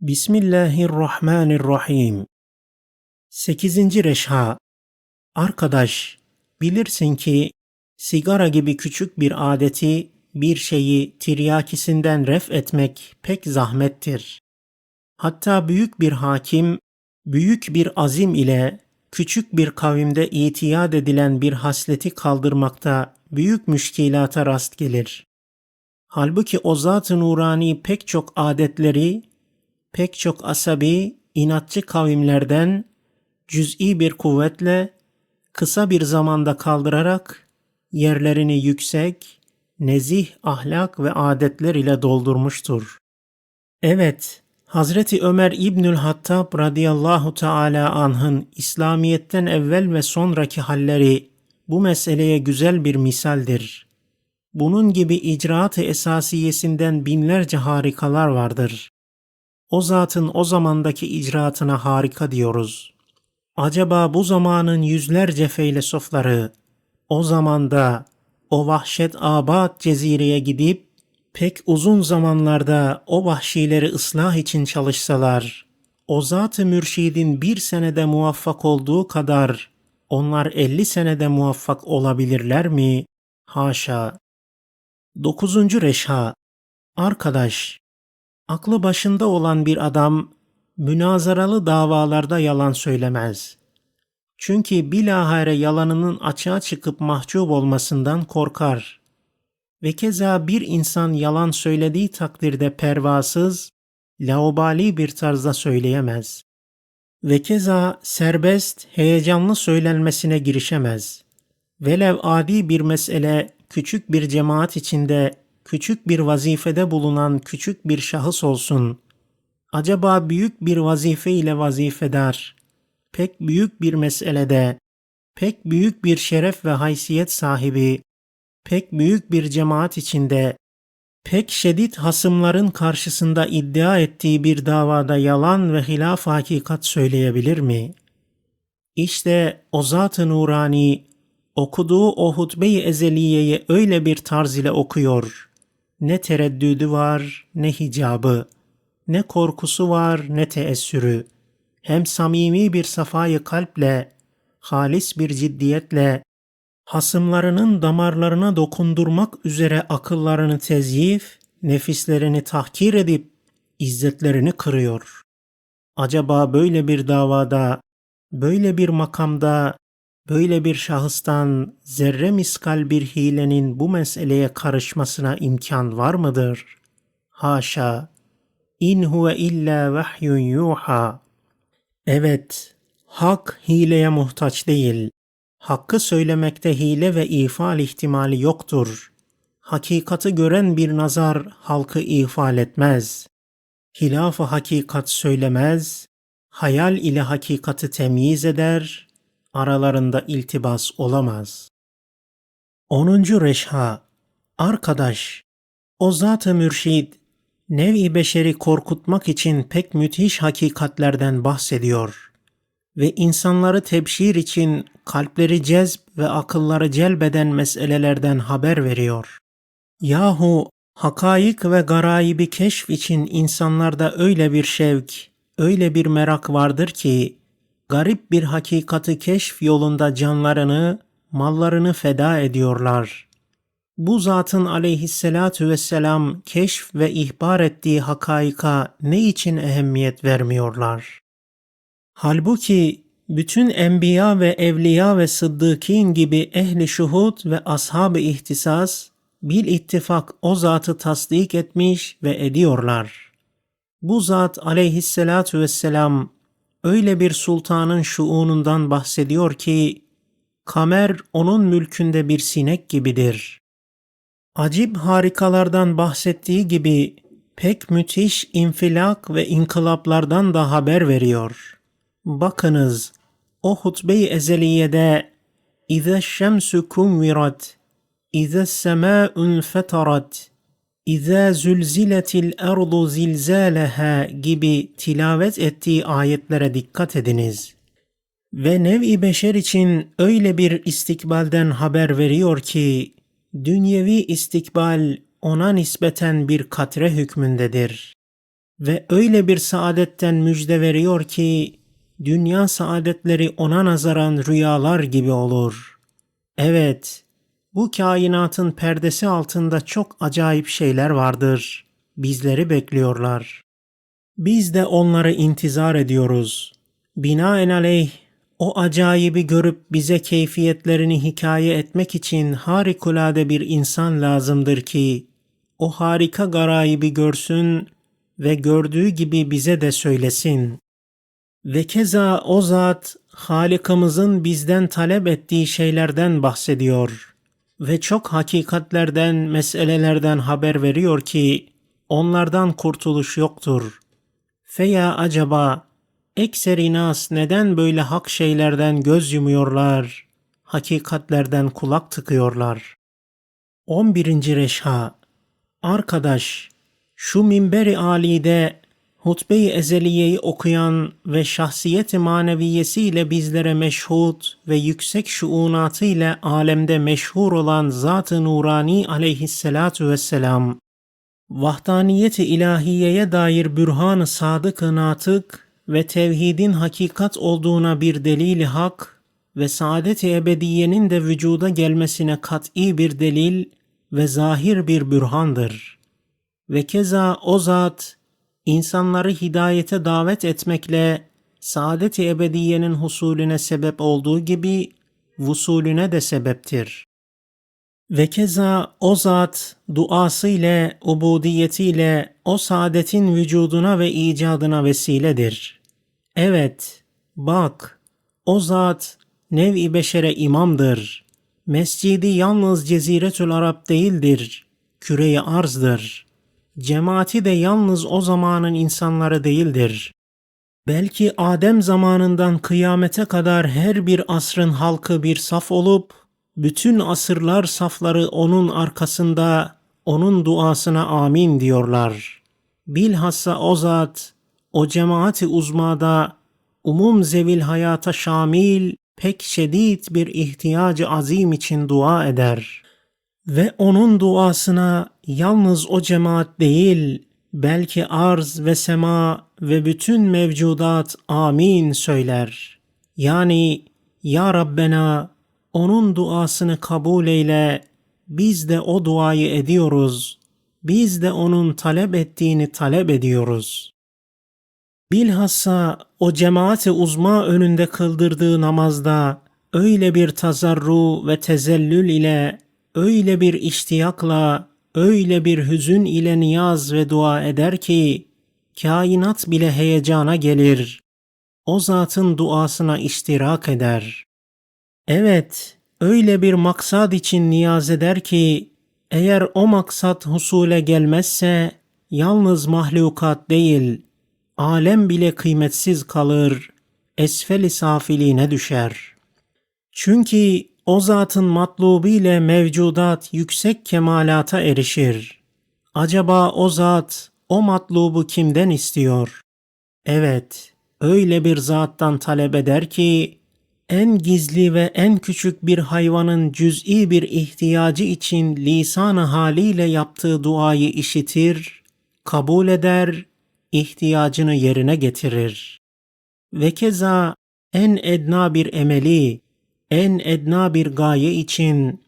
Bismillahirrahmanirrahim. 8. Reşha Arkadaş, bilirsin ki sigara gibi küçük bir adeti, bir şeyi tiryakisinden ref etmek pek zahmettir. Hatta büyük bir hakim, büyük bir azim ile küçük bir kavimde itiyat edilen bir hasleti kaldırmakta büyük müşkilata rast gelir. Halbuki o zat-ı nurani pek çok adetleri pek çok asabi, inatçı kavimlerden cüz'i bir kuvvetle kısa bir zamanda kaldırarak yerlerini yüksek, nezih ahlak ve adetler ile doldurmuştur. Evet, Hazreti Ömer İbnül Hattab radıyallahu teala anh'ın İslamiyet'ten evvel ve sonraki halleri bu meseleye güzel bir misaldir. Bunun gibi icraat-ı esasiyesinden binlerce harikalar vardır. O zatın o zamandaki icraatına harika diyoruz. Acaba bu zamanın yüzlerce feylesofları o zamanda o vahşet abat cezireye gidip pek uzun zamanlarda o vahşileri ıslah için çalışsalar, o zat-ı mürşidin bir senede muvaffak olduğu kadar onlar elli senede muvaffak olabilirler mi? Haşa. Dokuzuncu Reşha Arkadaş, Aklı başında olan bir adam münazaralı davalarda yalan söylemez. Çünkü bilahare yalanının açığa çıkıp mahcup olmasından korkar. Ve keza bir insan yalan söylediği takdirde pervasız, laubali bir tarzda söyleyemez. Ve keza serbest, heyecanlı söylenmesine girişemez. Velev adi bir mesele küçük bir cemaat içinde küçük bir vazifede bulunan küçük bir şahıs olsun. Acaba büyük bir vazife ile vazifedar, pek büyük bir meselede, pek büyük bir şeref ve haysiyet sahibi, pek büyük bir cemaat içinde, pek şiddet hasımların karşısında iddia ettiği bir davada yalan ve hilaf hakikat söyleyebilir mi? İşte o zat-ı nurani okuduğu o hutbe-i ezeliyeyi öyle bir tarz ile okuyor ne tereddüdü var ne hicabı, ne korkusu var ne teessürü. Hem samimi bir safayı kalple, halis bir ciddiyetle, hasımlarının damarlarına dokundurmak üzere akıllarını tezyif, nefislerini tahkir edip izzetlerini kırıyor. Acaba böyle bir davada, böyle bir makamda böyle bir şahıstan zerre miskal bir hilenin bu meseleye karışmasına imkan var mıdır? Haşa! İn huve illa vahyun yuha. Evet, hak hileye muhtaç değil. Hakkı söylemekte hile ve ifal ihtimali yoktur. Hakikati gören bir nazar halkı ifal etmez. Hilaf-ı hakikat söylemez, hayal ile hakikati temyiz eder, aralarında iltibas olamaz. 10. Reşha Arkadaş, o zat-ı mürşid, nev-i beşeri korkutmak için pek müthiş hakikatlerden bahsediyor ve insanları tebşir için kalpleri cezb ve akılları celbeden meselelerden haber veriyor. Yahu hakaik ve garayibi keşf için insanlarda öyle bir şevk, öyle bir merak vardır ki garip bir hakikati keşf yolunda canlarını, mallarını feda ediyorlar. Bu zatın aleyhissalatu vesselam keşf ve ihbar ettiği hakaika ne için ehemmiyet vermiyorlar? Halbuki bütün enbiya ve evliya ve sıddıkin gibi ehli şuhud ve ashab-ı ihtisas bil ittifak o zatı tasdik etmiş ve ediyorlar. Bu zat aleyhissalatu vesselam öyle bir sultanın şuunundan bahsediyor ki kamer onun mülkünde bir sinek gibidir. Acib harikalardan bahsettiği gibi pek müthiş infilak ve inkılaplardan da haber veriyor. Bakınız o hutbe-i ezeliyede İze şemsu kumvirat, İze semâ'un fetarat, İza zulziletil erdu zilzaleha gibi tilavet ettiği ayetlere dikkat ediniz. Ve nev-i beşer için öyle bir istikbalden haber veriyor ki, dünyevi istikbal ona nispeten bir katre hükmündedir. ve öyle bir saadetten müjde veriyor ki dünya saadetleri ona nazaran rüyalar gibi olur. Evet, bu kainatın perdesi altında çok acayip şeyler vardır. Bizleri bekliyorlar. Biz de onları intizar ediyoruz. Binaenaleyh o acayibi görüp bize keyfiyetlerini hikaye etmek için harikulade bir insan lazımdır ki o harika garayibi görsün ve gördüğü gibi bize de söylesin. Ve keza o zat Halikimizin bizden talep ettiği şeylerden bahsediyor ve çok hakikatlerden, meselelerden haber veriyor ki onlardan kurtuluş yoktur. Feya acaba ekseri nas neden böyle hak şeylerden göz yumuyorlar, hakikatlerden kulak tıkıyorlar? 11. Reşha Arkadaş, şu minberi alide hutbe-i ezeliyeyi okuyan ve şahsiyet-i maneviyesiyle bizlere meşhud ve yüksek şuunatı ile alemde meşhur olan Zat-ı Nurani aleyhissalatu vesselam, vahdaniyet-i ilahiyeye dair bürhan-ı sadık-ı natık ve tevhidin hakikat olduğuna bir delil hak ve saadet-i ebediyenin de vücuda gelmesine kat'i bir delil ve zahir bir bürhandır. Ve keza o zat insanları hidayete davet etmekle saadet-i ebediyenin husulüne sebep olduğu gibi vusulüne de sebeptir. Ve keza o zat duası ile, ubudiyetiyle o saadetin vücuduna ve icadına vesiledir. Evet, bak, o zat nev-i beşere imamdır. Mescidi yalnız Ceziretül Arap değildir, küreyi arzdır. Cemaati de yalnız o zamanın insanları değildir. Belki Adem zamanından kıyamete kadar her bir asrın halkı bir saf olup, bütün asırlar safları onun arkasında, onun duasına amin diyorlar. Bilhassa o zat, o cemaati uzmada, umum zevil hayata şamil, pek şedid bir ihtiyacı azim için dua eder. Ve onun duasına yalnız o cemaat değil, belki arz ve sema ve bütün mevcudat amin söyler. Yani Ya Rabbena onun duasını kabul eyle, biz de o duayı ediyoruz, biz de onun talep ettiğini talep ediyoruz. Bilhassa o cemaati uzma önünde kıldırdığı namazda öyle bir tazarru ve tezellül ile, öyle bir iştiyakla, öyle bir hüzün ile niyaz ve dua eder ki, kainat bile heyecana gelir. O zatın duasına iştirak eder. Evet, öyle bir maksat için niyaz eder ki, eğer o maksat husule gelmezse, yalnız mahlukat değil, alem bile kıymetsiz kalır, esfel-i safiliğine düşer. Çünkü o zatın matlubu ile mevcudat yüksek kemalata erişir. Acaba o zat o matlubu kimden istiyor? Evet, öyle bir zattan talep eder ki en gizli ve en küçük bir hayvanın cüz'i bir ihtiyacı için lisan-ı haliyle yaptığı duayı işitir, kabul eder, ihtiyacını yerine getirir. Ve keza en edna bir emeli, en edna bir gaye için,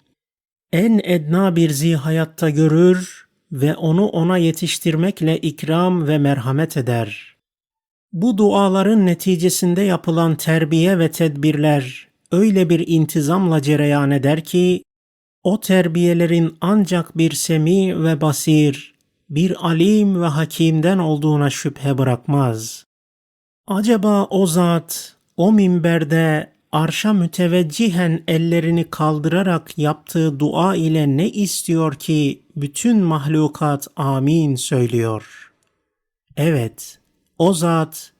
en edna bir zihayatta görür ve onu ona yetiştirmekle ikram ve merhamet eder. Bu duaların neticesinde yapılan terbiye ve tedbirler öyle bir intizamla cereyan eder ki, o terbiyelerin ancak bir semi ve basir, bir alim ve hakimden olduğuna şüphe bırakmaz. Acaba o zat o minberde arşa müteveccihen ellerini kaldırarak yaptığı dua ile ne istiyor ki bütün mahlukat amin söylüyor. Evet, o zat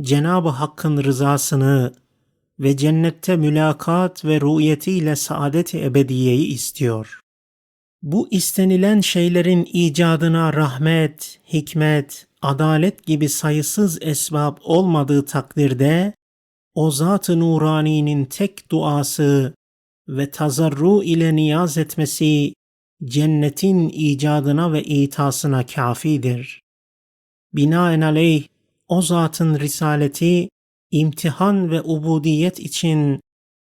Cenab-ı Hakk'ın rızasını ve cennette mülakat ve ru'yetiyle saadet-i ebediyeyi istiyor. Bu istenilen şeylerin icadına rahmet, hikmet, adalet gibi sayısız esbab olmadığı takdirde o Zat-ı Nurani'nin tek duası ve tazarru ile niyaz etmesi cennetin icadına ve itasına kafidir. Binaenaleyh o zatın risaleti imtihan ve ubudiyet için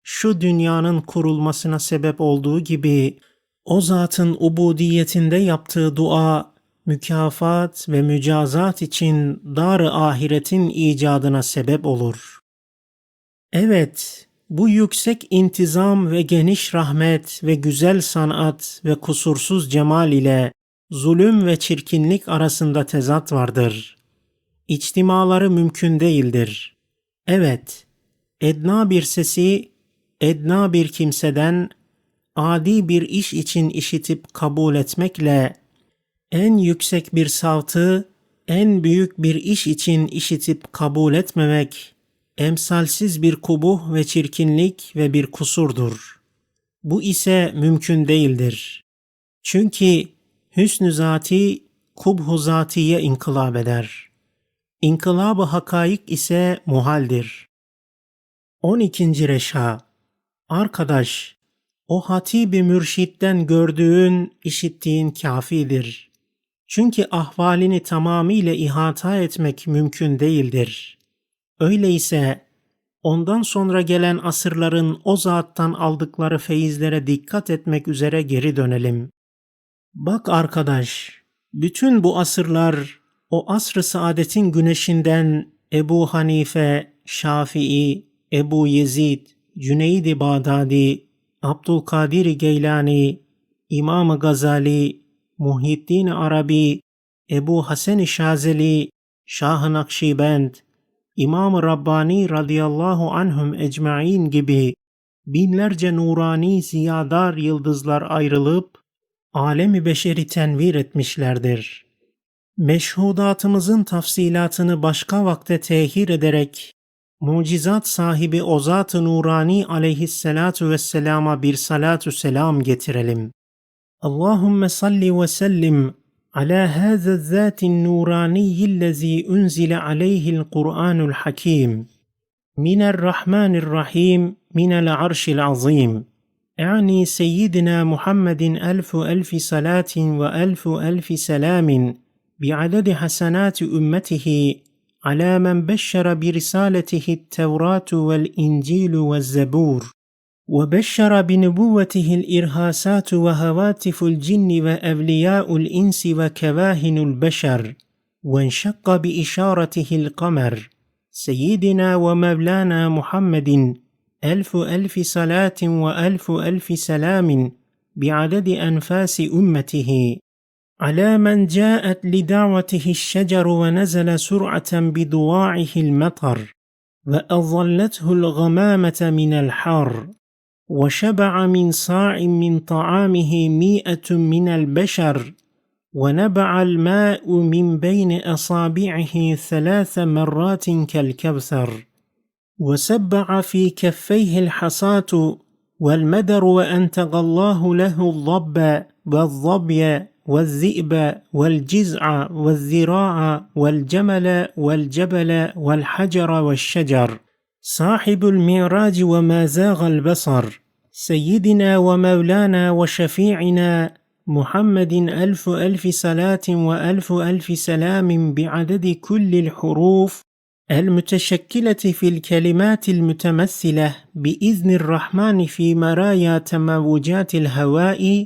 şu dünyanın kurulmasına sebep olduğu gibi o zatın ubudiyetinde yaptığı dua mükafat ve mücazat için dar-ı ahiretin icadına sebep olur. Evet, bu yüksek intizam ve geniş rahmet ve güzel sanat ve kusursuz cemal ile zulüm ve çirkinlik arasında tezat vardır. İçtimaları mümkün değildir. Evet, edna bir sesi, edna bir kimseden adi bir iş için işitip kabul etmekle en yüksek bir savtı en büyük bir iş için işitip kabul etmemek emsalsiz bir kubuh ve çirkinlik ve bir kusurdur. Bu ise mümkün değildir. Çünkü hüsnü zati kubhu zatiye inkılap eder. İnkılab-ı hakaik ise muhaldir. 12. Reşha Arkadaş, o hatibi mürşitten gördüğün, işittiğin kafidir. Çünkü ahvalini tamamıyla ihata etmek mümkün değildir. Öyleyse ondan sonra gelen asırların o zattan aldıkları feyizlere dikkat etmek üzere geri dönelim. Bak arkadaş, bütün bu asırlar o asr-ı saadetin güneşinden Ebu Hanife, Şafii, Ebu Yezid, Cüneyd-i Bağdadi, Abdülkadir Geylani, İmam Gazali, Muhyiddin Arabi, Ebu Hasan Şazeli, Şah-ı Nakşibend, İmam-ı Rabbani radıyallahu anhum ecmaîn gibi binlerce nurani ziyadar yıldızlar ayrılıp alemi beşeri tenvir etmişlerdir. Meşhudatımızın tafsilatını başka vakte tehir ederek mucizat sahibi o zat-ı nurani aleyhissalatu vesselama bir salatu selam getirelim. Allahümme salli ve sellim على هذا الذات النوراني الذي أنزل عليه القرآن الحكيم. من الرحمن الرحيم من العرش العظيم. أعني سيدنا محمد ألف ألف صلاة وألف ألف سلام بعدد حسنات أمته على من بشر برسالته التوراة والإنجيل والزبور. وبشر بنبوته الإرهاسات وهواتف الجن وأولياء الإنس وكواهن البشر وانشق بإشارته القمر. سيدنا ومولانا محمد ألف ألف صلاة وألف ألف سلام بعدد أنفاس أمته. على من جاءت لدعوته الشجر ونزل سرعة بضواعه المطر وأظلته الغمامة من الحر. وشبع من صاع من طعامه مئة من البشر ونبع الماء من بين أصابعه ثلاث مرات كالكوثر وسبع في كفيه الحصاة والمدر وأنتق الله له الضب والظبي والذئب والجزع والذراع والجمل والجبل والحجر والشجر. صاحب المعراج وما زاغ البصر. سيدنا ومولانا وشفيعنا محمد ألف ألف صلاة وألف ألف سلام بعدد كل الحروف المتشكلة في الكلمات المتمثلة بإذن الرحمن في مرايا تموجات الهواء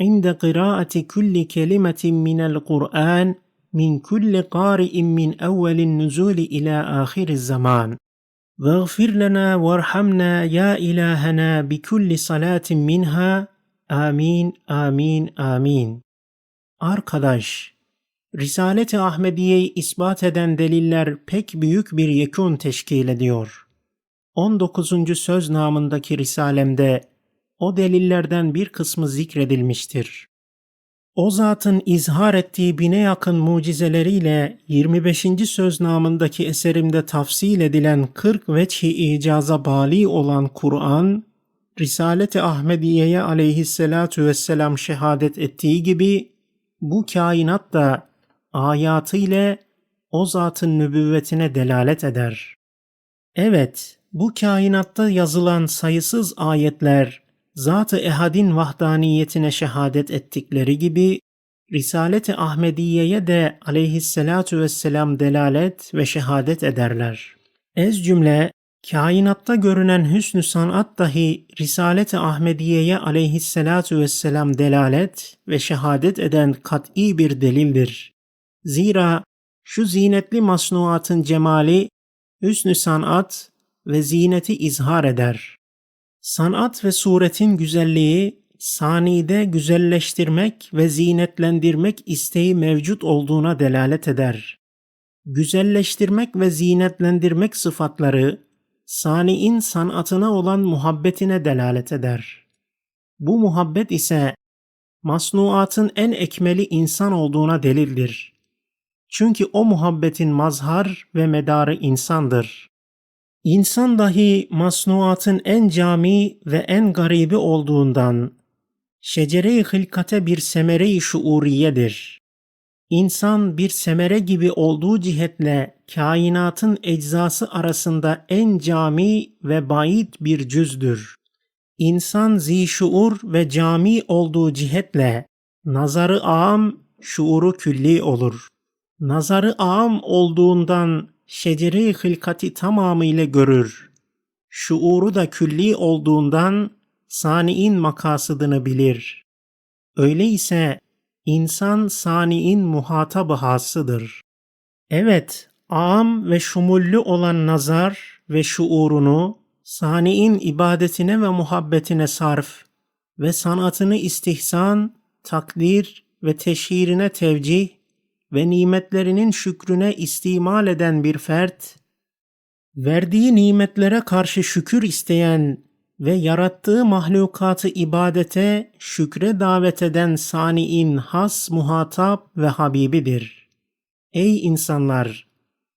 عند قراءة كل كلمة من القرآن من كل قارئ من أول النزول إلى آخر الزمان. واغفر لنا وارحمنا يا إلهنا بكل صلاة منها آمين آمين آمين Arkadaş, Risalet-i Ahmediye'yi ispat eden deliller pek büyük bir yekun teşkil ediyor. 19. söz namındaki risalemde o delillerden bir kısmı zikredilmiştir. O zatın izhar ettiği bine yakın mucizeleriyle 25. söz namındaki eserimde tafsil edilen 40 veçhi icaza bali olan Kur'an, Risalet-i Ahmediye'ye aleyhissalatu vesselam şehadet ettiği gibi bu kainat da ayatı ile o zatın nübüvvetine delalet eder. Evet, bu kainatta yazılan sayısız ayetler, Zat-ı Ehad'in vahdaniyetine şehadet ettikleri gibi Risalet-i Ahmediye'ye de aleyhissalatu vesselam delalet ve şehadet ederler. Ez cümle, kainatta görünen hüsnü sanat dahi Risalet-i Ahmediye'ye aleyhissalatu vesselam delalet ve şehadet eden kat'i bir delildir. Zira şu zinetli masnuatın cemali, hüsnü sanat ve zineti izhar eder. Sanat ve suretin güzelliği, sanide güzelleştirmek ve zinetlendirmek isteği mevcut olduğuna delalet eder. Güzelleştirmek ve zinetlendirmek sıfatları, saniin sanatına olan muhabbetine delalet eder. Bu muhabbet ise masnuatın en ekmeli insan olduğuna delildir. Çünkü o muhabbetin mazhar ve medarı insandır. İnsan dahi masnuatın en cami ve en garibi olduğundan şecere-i hılkate bir semere-i şuuriyedir. İnsan bir semere gibi olduğu cihetle kainatın eczası arasında en cami ve bayit bir cüzdür. İnsan zişuur ve cami olduğu cihetle nazarı am, şuuru külli olur. Nazarı am olduğundan şecere-i hılkati tamamıyla görür. Şuuru da külli olduğundan saniin makasıdını bilir. Öyleyse insan saniin muhatabı hasıdır. Evet, am ve şumullü olan nazar ve şuurunu saniin ibadetine ve muhabbetine sarf ve sanatını istihsan, takdir ve teşhirine tevcih ve nimetlerinin şükrüne istimal eden bir fert, verdiği nimetlere karşı şükür isteyen ve yarattığı mahlukatı ibadete, şükre davet eden saniin has muhatap ve habibidir. Ey insanlar!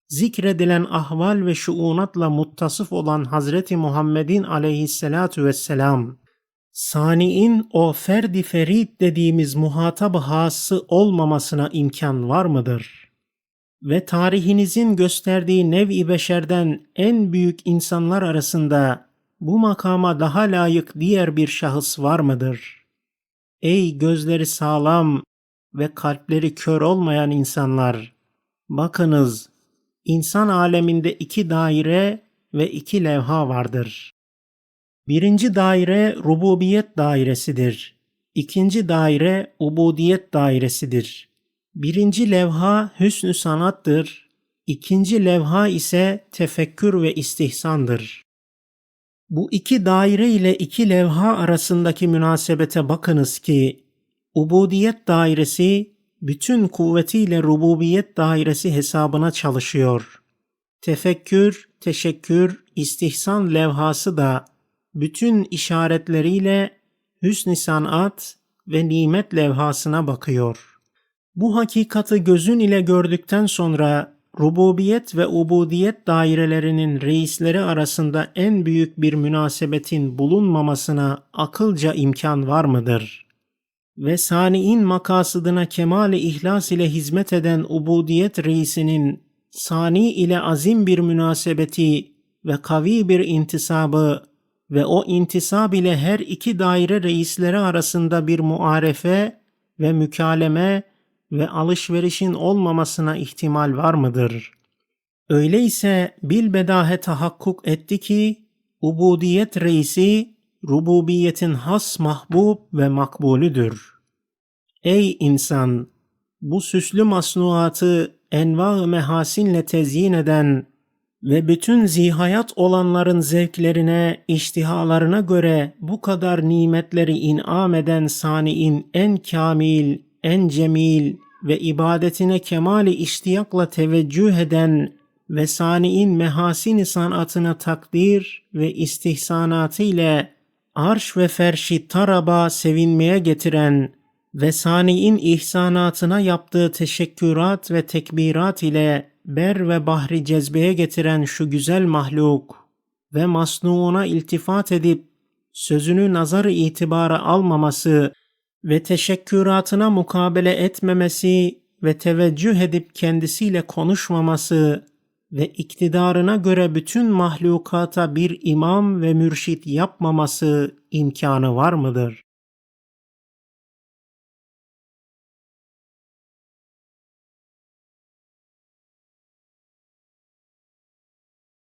Zikredilen ahval ve şuunatla muttasıf olan Hazreti Muhammed'in aleyhissalatu vesselam, saniin o ferdi ferit dediğimiz muhatap hası olmamasına imkan var mıdır? Ve tarihinizin gösterdiği nev-i beşerden en büyük insanlar arasında bu makama daha layık diğer bir şahıs var mıdır? Ey gözleri sağlam ve kalpleri kör olmayan insanlar! Bakınız, insan aleminde iki daire ve iki levha vardır. Birinci daire rububiyet dairesidir. İkinci daire ubudiyet dairesidir. Birinci levha hüsnü sanattır. İkinci levha ise tefekkür ve istihsandır. Bu iki daire ile iki levha arasındaki münasebete bakınız ki ubudiyet dairesi bütün kuvvetiyle rububiyet dairesi hesabına çalışıyor. Tefekkür, teşekkür, istihsan levhası da bütün işaretleriyle hüsn-i sanat ve nimet levhasına bakıyor. Bu hakikati gözün ile gördükten sonra rububiyet ve ubudiyet dairelerinin reisleri arasında en büyük bir münasebetin bulunmamasına akılca imkan var mıdır? Ve saniin makasıdına kemale ihlas ile hizmet eden ubudiyet reisinin sani ile azim bir münasebeti ve kavi bir intisabı ve o intisab ile her iki daire reisleri arasında bir muarefe ve mükaleme ve alışverişin olmamasına ihtimal var mıdır? Öyleyse bilbedahe tahakkuk etti ki ubudiyet reisi rububiyetin has mahbub ve makbulüdür. Ey insan! Bu süslü masnuatı enva mehasinle tezyin eden ve bütün zihayat olanların zevklerine, iştihalarına göre bu kadar nimetleri inam eden saniin en kamil, en cemil ve ibadetine kemali iştiyakla teveccüh eden ve saniin mehasini sanatına takdir ve istihsanatı ile arş ve ferşi taraba sevinmeye getiren ve saniin ihsanatına yaptığı teşekkürat ve tekbirat ile ber ve bahri cezbeye getiren şu güzel mahluk ve masnuuna iltifat edip sözünü nazar itibara almaması ve teşekküratına mukabele etmemesi ve teveccüh edip kendisiyle konuşmaması ve iktidarına göre bütün mahlukata bir imam ve mürşit yapmaması imkanı var mıdır?